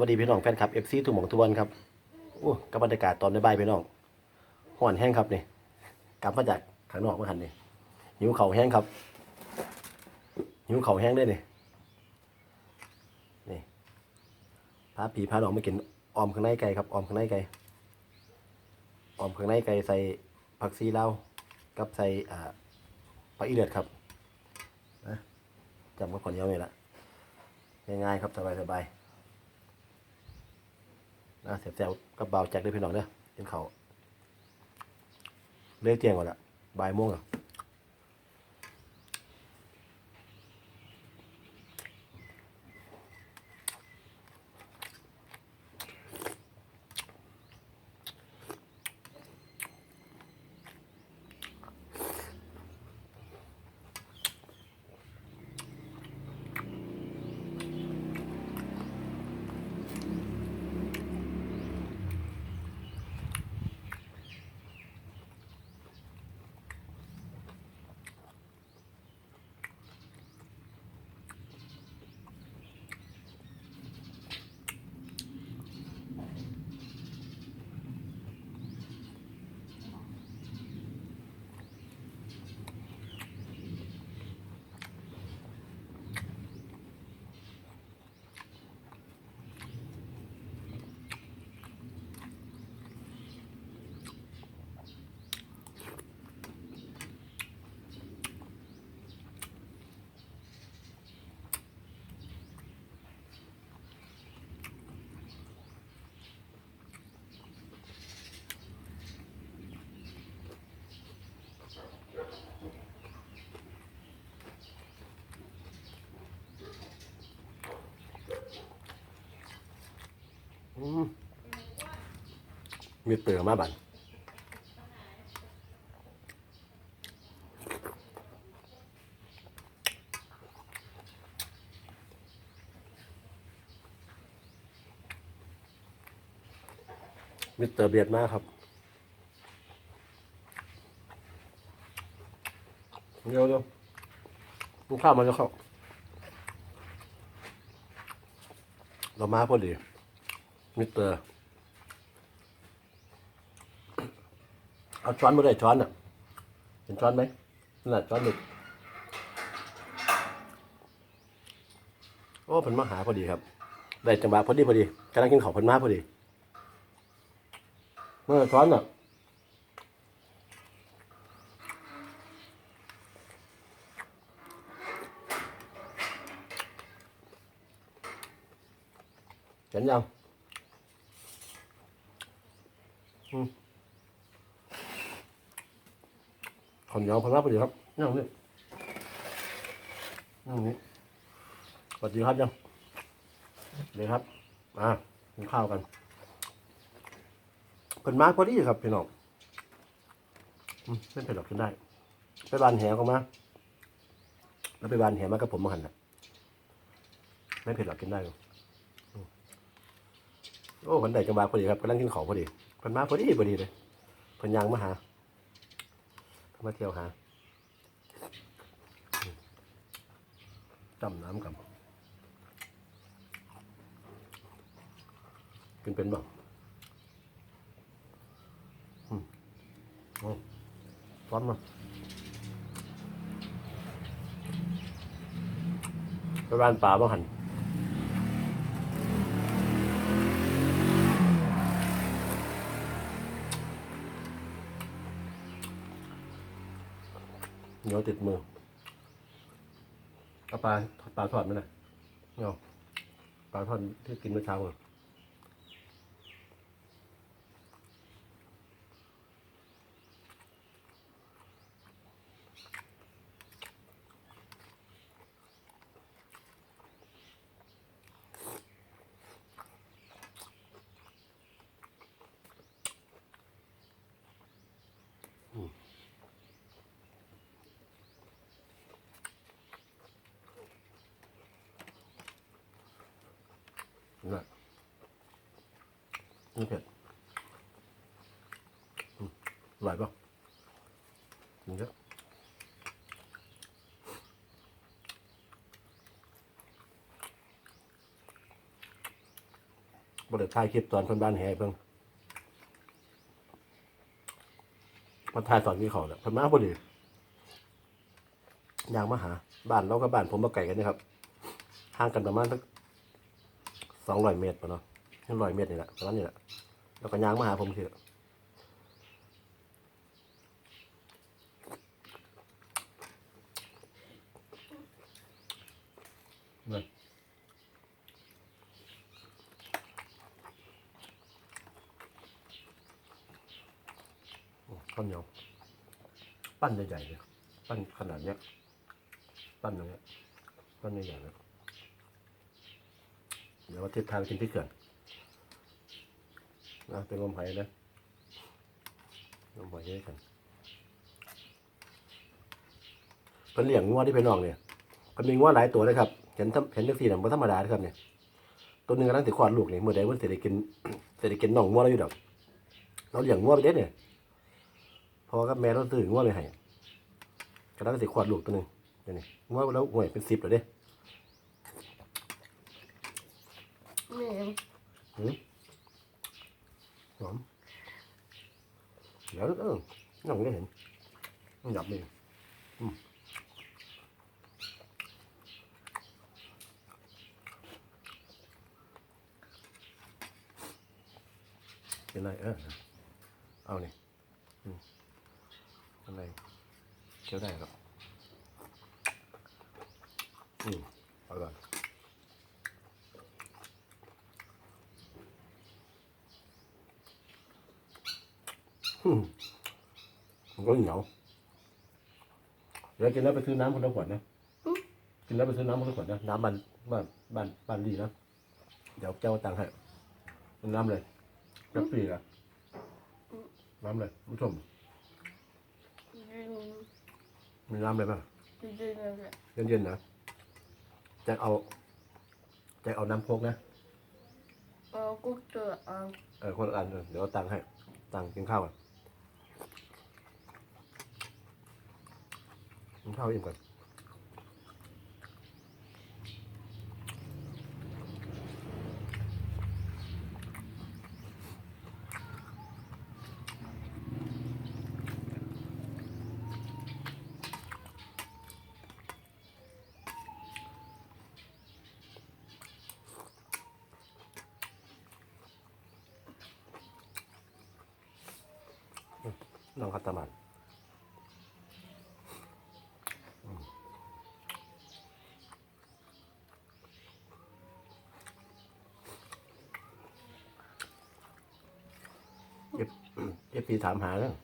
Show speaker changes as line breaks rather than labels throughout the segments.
วัสดีพี่น้องแฟนคลับ FC ทุกหม่องทุวันครับโอ้กับบรรยากาศตอนบ่ายพี่น้องห่อนแห้งครับนี่กลับมาจากข้างนอกเมื่อหันนี่หิวเข่าแห้งครับหิวเข่าแห้งได้นี่นี่พาผีพาน้องมากินออมข้างในไก่ครับออมข้างในไก่ออมข้างในไก่ใส่ผักซีเล้ากับใส่อ่าปลาอีเลือดครับนะจำกับคนเดียวนี่แหละง่ายๆครับสบายๆ นะเสียบแซวกับเบาแจ็คด้วยพี่น้องเด้อกินเขาเลิกเที่ยงก่อนละบ่ายโมงอะอื มีเปลือกมาบันมิสเตอร์เบียดมากครับ เร็วเร็วลูกข้าวมันจะเข้าเรามาพอดี มิสเตอร์ เอาช้อนมาได้ช้อนอะ เห็นช้อนไหมนั่นแหละช้อนหนึ่งโอ้เพิ่นมาหาพอดีครับ ได้จังหวะพอดีพอดีกำลังกินข้าวเพิ่นมาพอดี เมื่อช้อนอะเห็นยัง ขอนเหนียวพลับไปดีครับนั่งนี่นั่งนี่สวัสดีครับยังเดี๋ยครับมากินข้าวกันเพิ่นมาพอดีครับพี่น้องไม่เผ็ดหรอกกินได้ ไปบานแหก็มาแล้วไปบานแหมากับผมมาหันนะไม่เผ็ดหรอกกินได้โอ้คนใดจังหวะพอดีครับกำลังกินของพอดี พิ่นมาพอดีพอดีเลยเพิ่นยังมาหามาเที่ยวหาจำน้ำกับกินเป็นบ้างอืมโอ้ร้อนมาไปบ้านป่าบ้างหัน เหนียวติดมือเอาปลาปลาทอดไหมนะเนาะปลาทอดที่กินเมื่อเช้าอะ นี่นี่เผ็ดอืมอร่อยปะกินเยอะบริถ่ายคลิปตอนคนบ้านแห่เพิ่งมาถ่ายตอนนี้เขาแหละเพิ่นมาพอดียางมาหา บ้านเรากับบ้านผมมาไก่กันนะครับห่างกันประมาณสัก สองร้อยเมตรปะเนาะร้อยเมตรนี่แหละประมาณนี้แหละแล้วก็ยางมาหาผมทีละเลยโอ้ข้าวเหนียวปั้นใหญ่ๆเลยปั้นขนาดเนี้ยปั้นอย่างเงี้ยปั้นใหญ่ๆเลยเดี๋ยวว่าทิศทางกินที่เขื่อนนะเป็นลมหายนะลมหายเยอะกันเป็นเลี้ยงงัวที่เป็นนองเนี่ยก็มีงัวหลายตัวเลยครับ เห็นเห็นจังซี่น่ะบ่ธรรมดาดครับเนี่ยตัวหนึ่งกำลังสิคลอดลูกเนี่ยเมื้อใดเพิ่นสิได้กินสิได้กินน้องงัวแล้วอยู่ดอก เราเลี้ยงงัวไปเด้เนี่ยพอกับแม่เราซื้องัวไปให้กำลังสิคลอดลูกตัวหนึ่งเดี๋ยวนี้งัวแล้วห่วยเป็น10แล้วเด้
นี่
หืมหอมเดี๋ยวเออน้องได้ เห็นมันหยับนี่อืมเป็นไรเออเอานี่อืมอะไรเคี้ยวได้ครับอื มเอาก่อนอืมมันก็เหนียวเดี๋ยวกินแล้วไปซื้อน้ำคนละขวดนะกินแล้วไปซื้อน้ำคนละขวดนะน้ำบ้านบ้านบ้านบ้านดีนะเดี๋ยวเจ้าตังค์ให้เป็นน้ำเลยจะปีละน้ำเลยผู้ชม
ยืน
มีน้ำเลยป่ะ
ยืนยืนเลย
เย็นๆนะแจะเอาแจะเอาน้ำโคกนะ
เอากุ๊กเจอเอา
เออคนละอันเออเดี๋ยวเอาตังค์ให้ตังค์กินข้าวก่อน กินข้าวอิ่มก่อนน้องคัตตามัน เอฟเอฟพีถามหาแล้ว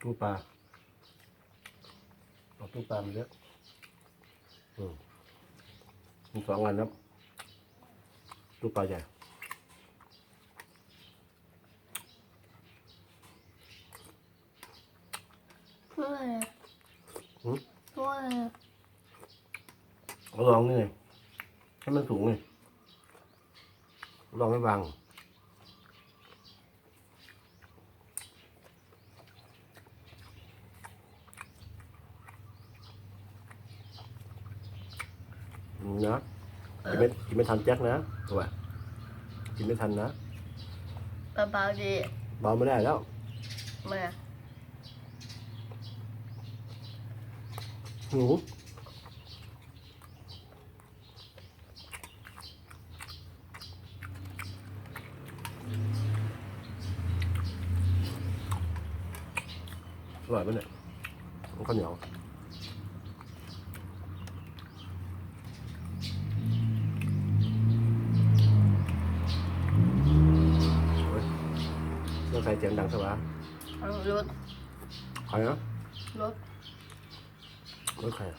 ตู้ปลาเอาตู้ปลามาเยอะอืมมีสองอันครับตู้ปลาใหญ่
เพื่ออะไร
หืม
เพื่ออะไร
เอาลองนี่ไงให้มันสูงเลยลองไม่วางอืมนะกินไม่กินไม่ทันแจ็คนะตัวกินไม่ทันนะ
เบาๆดี
เบาไม่ได้แล้ว
มา
หนู อร่อยไหมเนี่ยมันข้าวเหนียวโอ้ยเรื่องใครเสียงดังใช่ปะ
เอารถ
ใครนะ
รถ
เรื่องใครอะ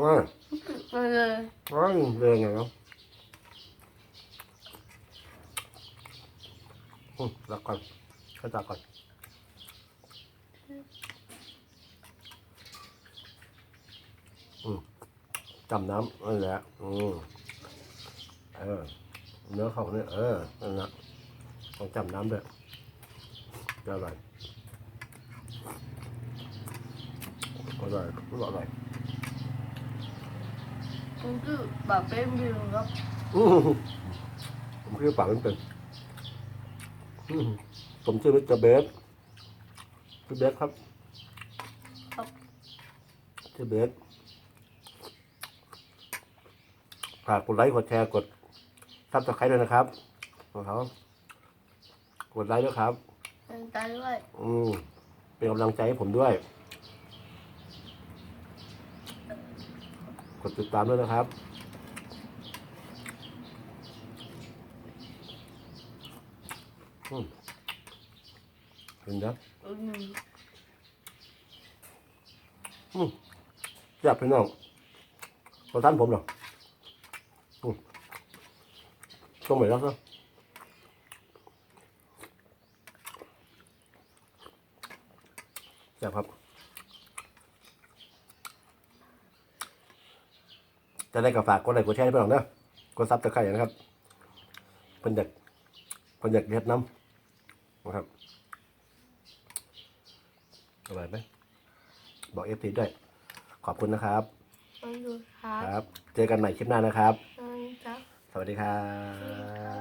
ว้าย
มาเลย
ว้ายเรื่องไงเนาะ อืมรักก่อนเข้าจักก่อนอืมจำน้ำนั่นแหละอืมเออ เนื้อเขาเนี่ยเออนั่นนะต้องจำน้ำด้วยจะอร่อยอร่อยอร่อย
มันคือแบบเป็นวิวครับ
อื้อหือผมคิดว่าปากมันเป็นอื้อหือ ผมชื่อมิสเตอร์เบสชื่อเบสครับ
ครับ
ชื่อเบสฝากกดไลค์กดแชร์กดซับสไครต์ด้วยนะครับของเขากดไลค์ด้วยครับ
เป็นใจด้วย
อืมเป็นกำลังใจให้ผมด้วย กดติดตามด้วยนะครับ อืมเห็นนะ
อืม
อยากพี่น้องขอท่านผมเหรออืมต้องไปแล้วซะอยากครับ จะได้กับฝากกดไลค์กดแชร์ให้พี่น้องนะกดซับตะไคร้นะครับเพิ่นอยากเพิ่นอยากเฮ็ดน้ำ นะครับอร่อยไหมบอกเอฟซีด้วย ขอบคุณนะครับ
มันดูครั
ค
บ
รับเจอกันใหม่คลิปหน้านะครับ
มันครับ
สวัสดีครับ